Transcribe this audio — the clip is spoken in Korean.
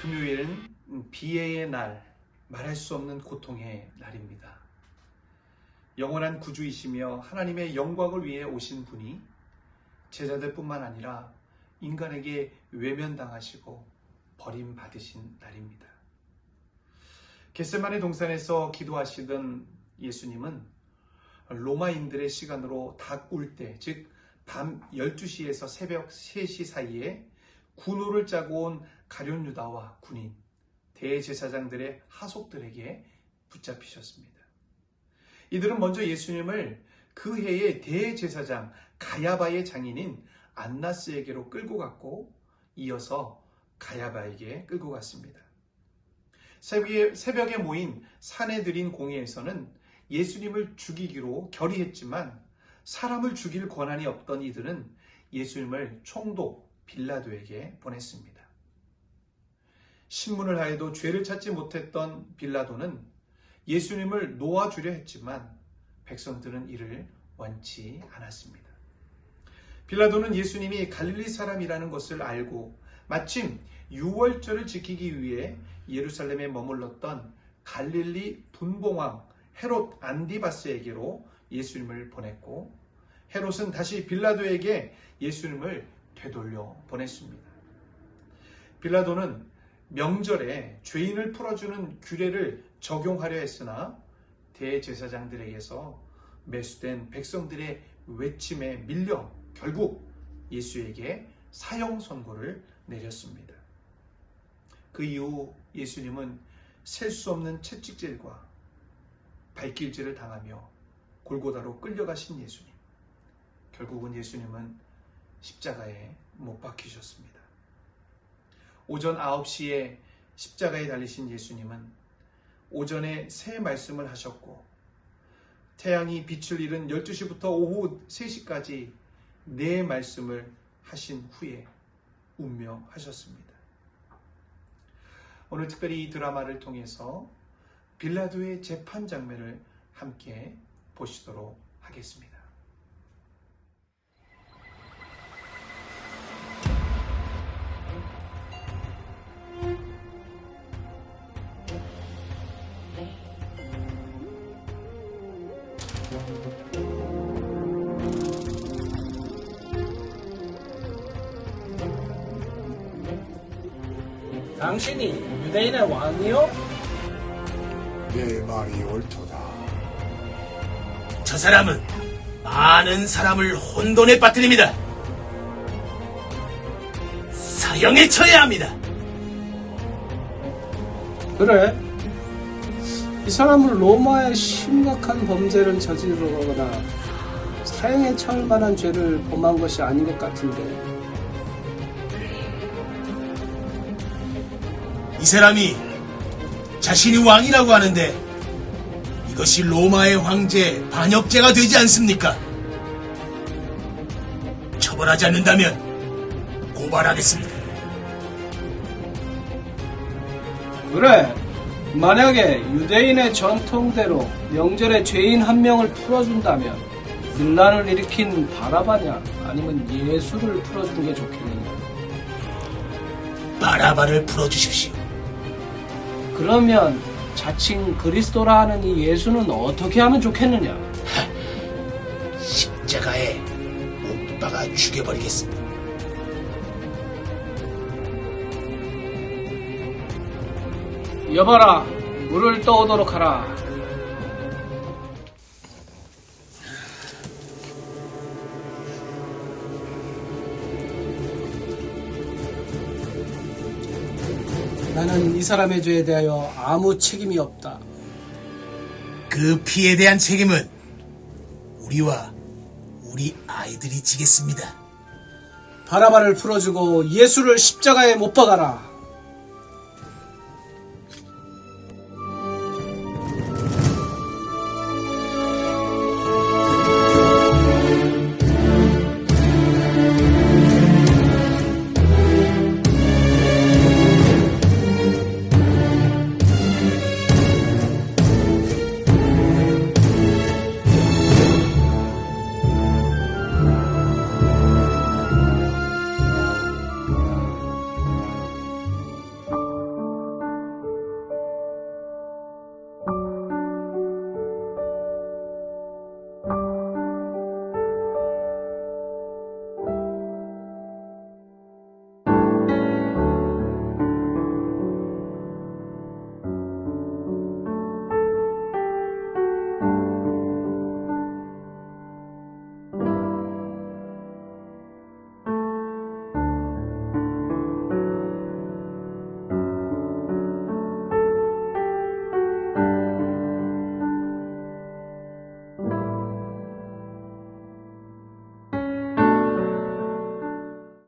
금요일은 비애의 날, 말할 수 없는 고통의 날입니다. 영원한 구주이시며 하나님의 영광을 위해 오신 분이 제자들뿐만 아니라 인간에게 외면당하시고 버림받으신 날입니다. 겟세마네 동산에서 기도하시던 예수님은 로마인들의 시간으로 다꿀 때, 즉, 밤 12시에서 새벽 3시 사이에 군호를 짜고 온 가룟 유다와 군인, 대제사장들의 하속들에게 붙잡히셨습니다. 이들은 먼저 예수님을 그 해의 대제사장 가야바의 장인인 안나스에게로 끌고 갔고 이어서 가야바에게 끌고 갔습니다. 새벽에, 모인 산에 들인 공회에서는 예수님을 죽이기로 결의했지만 사람을 죽일 권한이 없던 이들은 예수님을 총독 빌라도에게 보냈습니다. 신문을 하여도 죄를 찾지 못했던 빌라도는 예수님을 놓아주려 했지만 백성들은 이를 원치 않았습니다. 빌라도는 예수님이 갈릴리 사람이라는 것을 알고 마침 유월절을 지키기 위해 예루살렘에 머물렀던 갈릴리 분봉왕 헤롯 안디바스에게로 예수님을 보냈고 헤롯은 다시 빌라도에게 예수님을 되돌려 보냈습니다. 빌라도는 명절에 죄인을 풀어주는 규례를 적용하려 했으나 대제사장들에게서 매수된 백성들의 외침에 밀려 결국 예수에게 사형 선고를 내렸습니다. 그 이후 예수님은 셀 수 없는 채찍질과 발길질을 당하며 골고다로 끌려가신 예수님. 결국은 예수님은 십자가에 못 박히셨습니다. 오전 9시에 십자가에 달리신 예수님은 오전에 새 말씀을 하셨고 태양이 빛을 잃은 12시부터 오후 3시까지 네 말씀을 하신 후에 운명하셨습니다. 오늘 특별히 이 드라마를 통해서 빌라도의 재판 장면을 함께 보시도록 하겠습니다. 당신이 유대인의 왕이요? 내 말이 옳도다. 저 사람은 많은 사람을 혼돈에 빠뜨립니다. 사형에 처해야 합니다. 그래? 이 사람은 로마의 심각한 범죄를 저지르거나 사형에 처할 만한 죄를 범한 것이 아닌 것 같은데 이 사람이 자신이 왕이라고 하는데 이것이 로마의 황제 반역죄가 되지 않습니까? 처벌하지 않는다면 고발하겠습니다. 그래 만약에 유대인의 전통대로 명절에 죄인 한 명을 풀어준다면 분란을 일으킨 바라바냐 아니면 예수를 풀어주는 게 좋겠느냐 바라바를 풀어주십시오. 그러면 자칭 그리스도라 하는 이 예수는 어떻게 하면 좋겠느냐 십자가에 못 박아 죽여버리겠습니다. 여봐라 물을 떠오도록 하라 나는 이 사람의 죄에 대하여 아무 책임이 없다. 그 피에 대한 책임은 우리와 우리 아이들이 지겠습니다. 바라바를 풀어주고 예수를 십자가에 못 박아라.